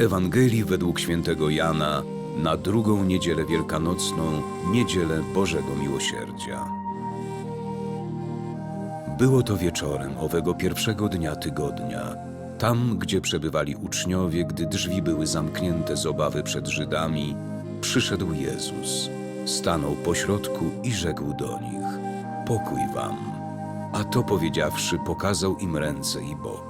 Ewangelii według świętego Jana na drugą niedzielę wielkanocną, niedzielę Bożego Miłosierdzia. Było to wieczorem owego pierwszego dnia tygodnia, tam gdzie przebywali uczniowie, gdy drzwi były zamknięte z obawy przed Żydami, przyszedł Jezus, stanął pośrodku i rzekł do nich: Pokój wam. A to powiedziawszy, pokazał im ręce i bok.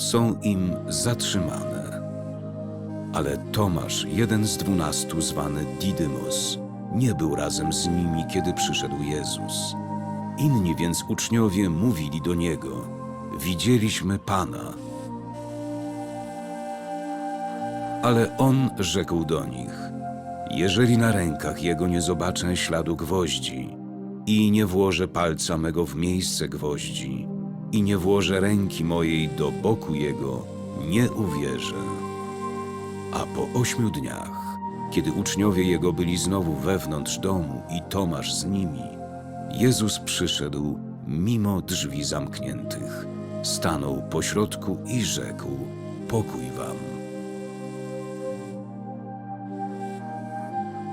są im zatrzymane. Ale Tomasz, jeden z dwunastu, zwany Didymos, nie był razem z nimi, kiedy przyszedł Jezus. Inni więc uczniowie mówili do niego: Widzieliśmy Pana. Ale on rzekł do nich: Jeżeli na rękach jego nie zobaczę śladu gwoździ i nie włożę palca mego w miejsce gwoździ i nie włożę ręki mojej do boku jego, nie uwierzę. A po ośmiu dniach, kiedy uczniowie jego byli znowu wewnątrz domu i Tomasz z nimi, Jezus przyszedł mimo drzwi zamkniętych, stanął pośrodku i rzekł: Pokój wam.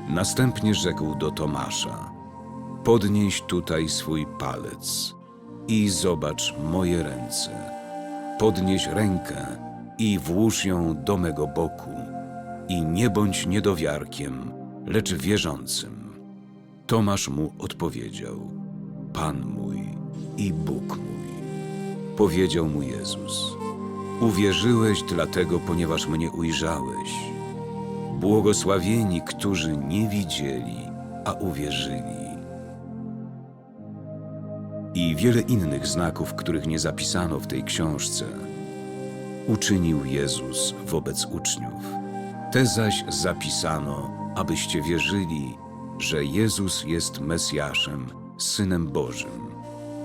Następnie rzekł do Tomasza: Podnieś tutaj swój palec i zobacz moje ręce. Podnieś rękę i włóż ją do mego boku. I nie bądź niedowiarkiem, lecz wierzącym. Tomasz mu odpowiedział: Pan mój i Bóg mój. Powiedział mu Jezus: Uwierzyłeś dlatego, ponieważ mnie ujrzałeś. Błogosławieni, którzy nie widzieli, a uwierzyli. I wiele innych znaków, których nie zapisano w tej książce, uczynił Jezus wobec uczniów. Te zaś zapisano, abyście wierzyli, że Jezus jest Mesjaszem, Synem Bożym,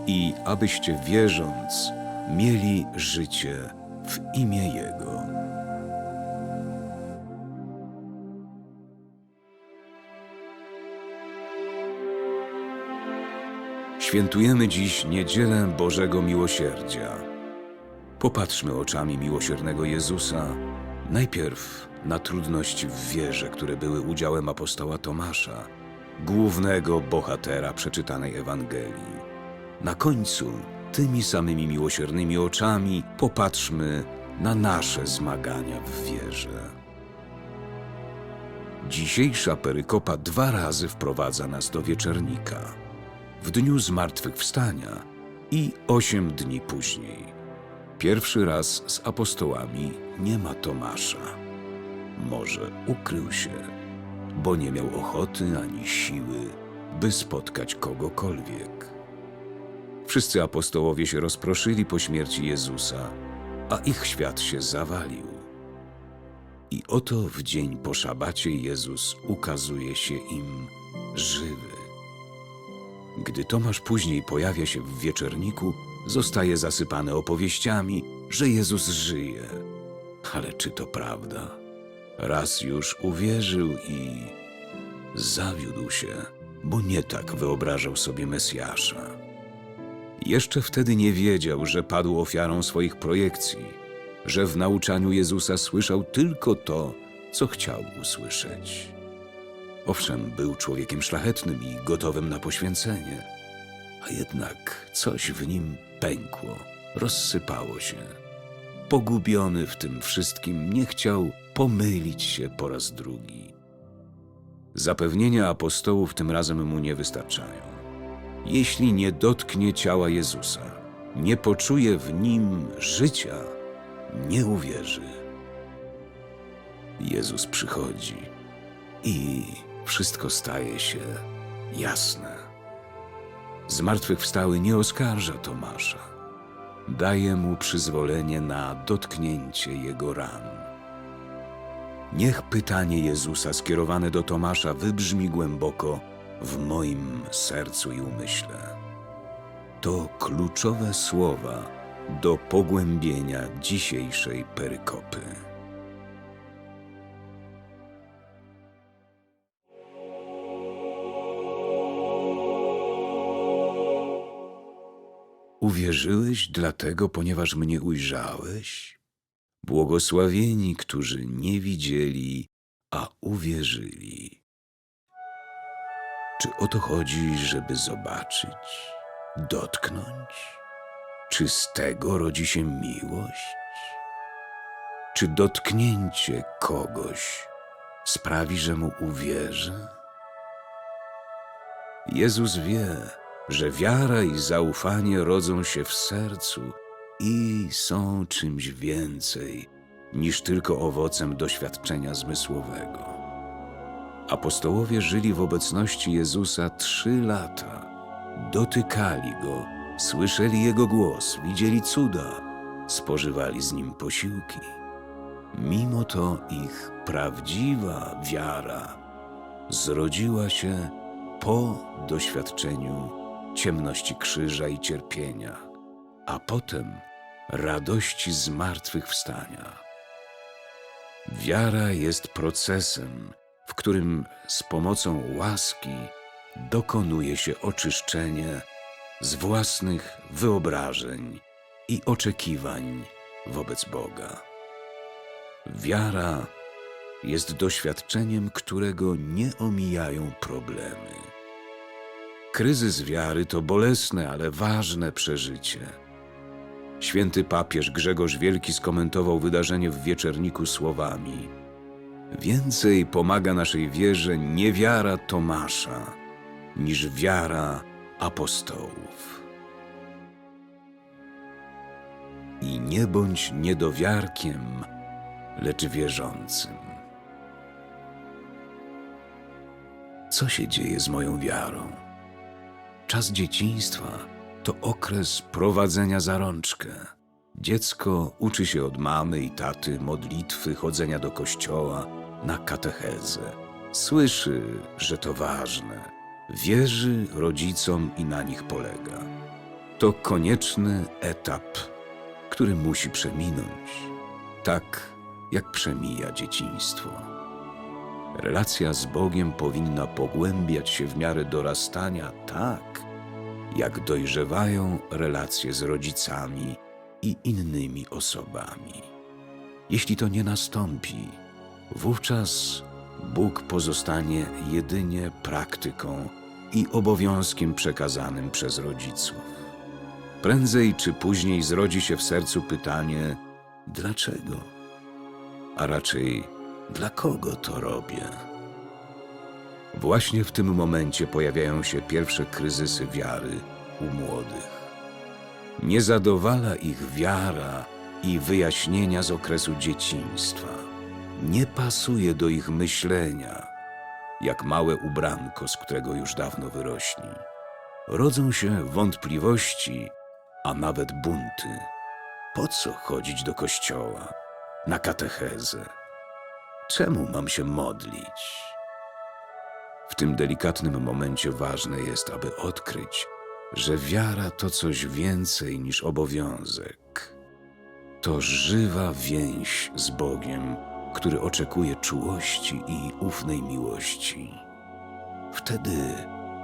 i abyście wierząc mieli życie w imię Jego. Świętujemy dziś Niedzielę Bożego Miłosierdzia. Popatrzmy oczami miłosiernego Jezusa najpierw na trudności w wierze, które były udziałem apostoła Tomasza, głównego bohatera przeczytanej Ewangelii. Na końcu tymi samymi miłosiernymi oczami popatrzmy na nasze zmagania w wierze. Dzisiejsza perykopa dwa razy wprowadza nas do wieczernika w dniu zmartwychwstania i osiem dni później. Pierwszy raz z apostołami nie ma Tomasza. Może ukrył się, bo nie miał ochoty ani siły, by spotkać kogokolwiek. Wszyscy apostołowie się rozproszyli po śmierci Jezusa, a ich świat się zawalił. I oto w dzień po szabacie Jezus ukazuje się im żywy. Gdy Tomasz później pojawia się w wieczorniku, zostaje zasypany opowieściami, że Jezus żyje. Ale czy to prawda? Raz już uwierzył i zawiódł się, bo nie tak wyobrażał sobie Mesjasza. Jeszcze wtedy nie wiedział, że padł ofiarą swoich projekcji, że w nauczaniu Jezusa słyszał tylko to, co chciał usłyszeć. Owszem, był człowiekiem szlachetnym i gotowym na poświęcenie, a jednak coś w nim pękło, rozsypało się. Pogubiony w tym wszystkim, nie chciał pomylić się po raz drugi. Zapewnienia apostołów tym razem mu nie wystarczają. Jeśli nie dotknie ciała Jezusa, nie poczuje w nim życia, nie uwierzy. Jezus przychodzi i wszystko staje się jasne. Zmartwychwstały nie oskarża Tomasza. Daje mu przyzwolenie na dotknięcie jego ran. Niech pytanie Jezusa skierowane do Tomasza wybrzmi głęboko w moim sercu i umyśle. To kluczowe słowa do pogłębienia dzisiejszej perykopy. Uwierzyłeś dlatego, ponieważ mnie ujrzałeś? Błogosławieni, którzy nie widzieli, a uwierzyli. Czy o to chodzi, żeby zobaczyć, dotknąć? Czy z tego rodzi się miłość? Czy dotknięcie kogoś sprawi, że mu uwierzę? Jezus wie, że wiara i zaufanie rodzą się w sercu i są czymś więcej niż tylko owocem doświadczenia zmysłowego. Apostołowie żyli w obecności Jezusa trzy lata. Dotykali Go, słyszeli Jego głos, widzieli cuda, spożywali z Nim posiłki. Mimo to ich prawdziwa wiara zrodziła się po doświadczeniu ciemności krzyża i cierpienia, a potem radości zmartwychwstania. Wiara jest procesem, w którym z pomocą łaski dokonuje się oczyszczenie z własnych wyobrażeń i oczekiwań wobec Boga. Wiara jest doświadczeniem, którego nie omijają problemy. Kryzys wiary to bolesne, ale ważne przeżycie. Święty papież Grzegorz Wielki skomentował wydarzenie w wieczerniku słowami: Więcej pomaga naszej wierze niewiara Tomasza niż wiara apostołów. I nie bądź niedowiarkiem, lecz wierzącym. Co się dzieje z moją wiarą? Czas dzieciństwa to okres prowadzenia za rączkę. Dziecko uczy się od mamy i taty modlitwy, chodzenia do kościoła, na katechezę. Słyszy, że to ważne. Wierzy rodzicom i na nich polega. To konieczny etap, który musi przeminąć, tak jak przemija dzieciństwo. Relacja z Bogiem powinna pogłębiać się w miarę dorastania tak, jak dojrzewają relacje z rodzicami i innymi osobami. Jeśli to nie nastąpi, wówczas Bóg pozostanie jedynie praktyką i obowiązkiem przekazanym przez rodziców. Prędzej czy później zrodzi się w sercu pytanie: dlaczego? A raczej, dla kogo to robię? Właśnie w tym momencie pojawiają się pierwsze kryzysy wiary u młodych. Nie zadowala ich wiara i wyjaśnienia z okresu dzieciństwa. Nie pasuje do ich myślenia, jak małe ubranko, z którego już dawno wyrośli. Rodzą się wątpliwości, a nawet bunty. Po co chodzić do kościoła, na katechezę? Czemu mam się modlić? W tym delikatnym momencie ważne jest, aby odkryć, że wiara to coś więcej niż obowiązek. To żywa więź z Bogiem, który oczekuje czułości i ufnej miłości. Wtedy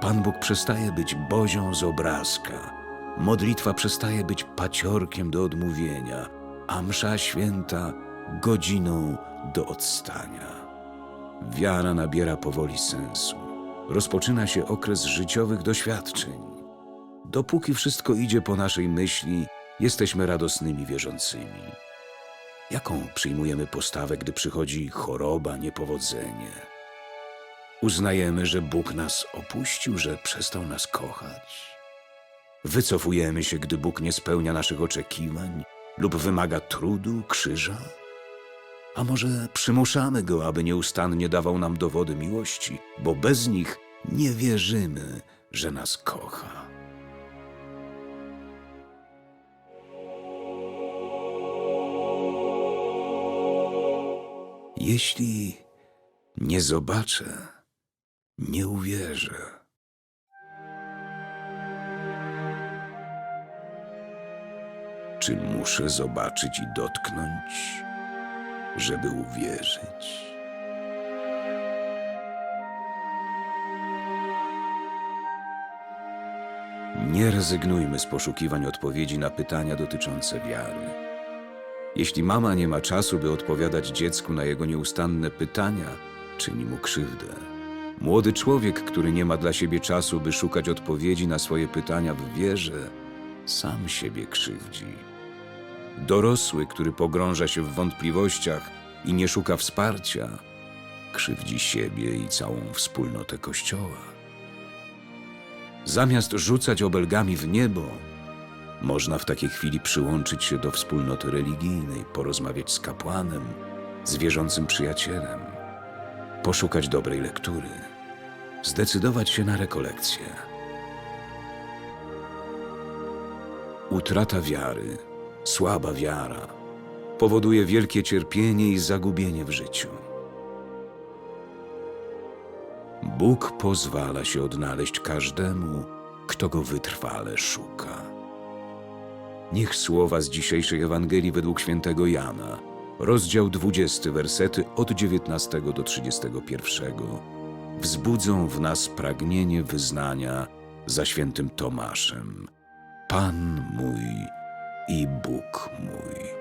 Pan Bóg przestaje być bozią z obrazka, modlitwa przestaje być paciorkiem do odmówienia, a msza święta godziną do odstania. Wiara nabiera powoli sensu. Rozpoczyna się okres życiowych doświadczeń. Dopóki wszystko idzie po naszej myśli, jesteśmy radosnymi wierzącymi. Jaką przyjmujemy postawę, gdy przychodzi choroba, niepowodzenie? Uznajemy, że Bóg nas opuścił, że przestał nas kochać? Wycofujemy się, gdy Bóg nie spełnia naszych oczekiwań lub wymaga trudu, krzyża? A może przymuszamy go, aby nieustannie dawał nam dowody miłości, bo bez nich nie wierzymy, że nas kocha. Jeśli nie zobaczę, nie uwierzę. Czy muszę zobaczyć i dotknąć, żeby uwierzyć? Nie rezygnujmy z poszukiwań odpowiedzi na pytania dotyczące wiary. Jeśli mama nie ma czasu, by odpowiadać dziecku na jego nieustanne pytania, czyni mu krzywdę. Młody człowiek, który nie ma dla siebie czasu, by szukać odpowiedzi na swoje pytania w wierze, sam siebie krzywdzi. Dorosły, który pogrąża się w wątpliwościach i nie szuka wsparcia, krzywdzi siebie i całą wspólnotę Kościoła. Zamiast rzucać obelgami w niebo, można w takiej chwili przyłączyć się do wspólnoty religijnej, porozmawiać z kapłanem, z wierzącym przyjacielem, poszukać dobrej lektury, zdecydować się na rekolekcję. Utrata wiary, słaba wiara, powoduje wielkie cierpienie i zagubienie w życiu. Bóg pozwala się odnaleźć każdemu, kto go wytrwale szuka. Niech słowa z dzisiejszej Ewangelii według świętego Jana, rozdział 20, wersety od 19 do 31, wzbudzą w nas pragnienie wyznania za świętym Tomaszem: Pan mój i Bóg mój.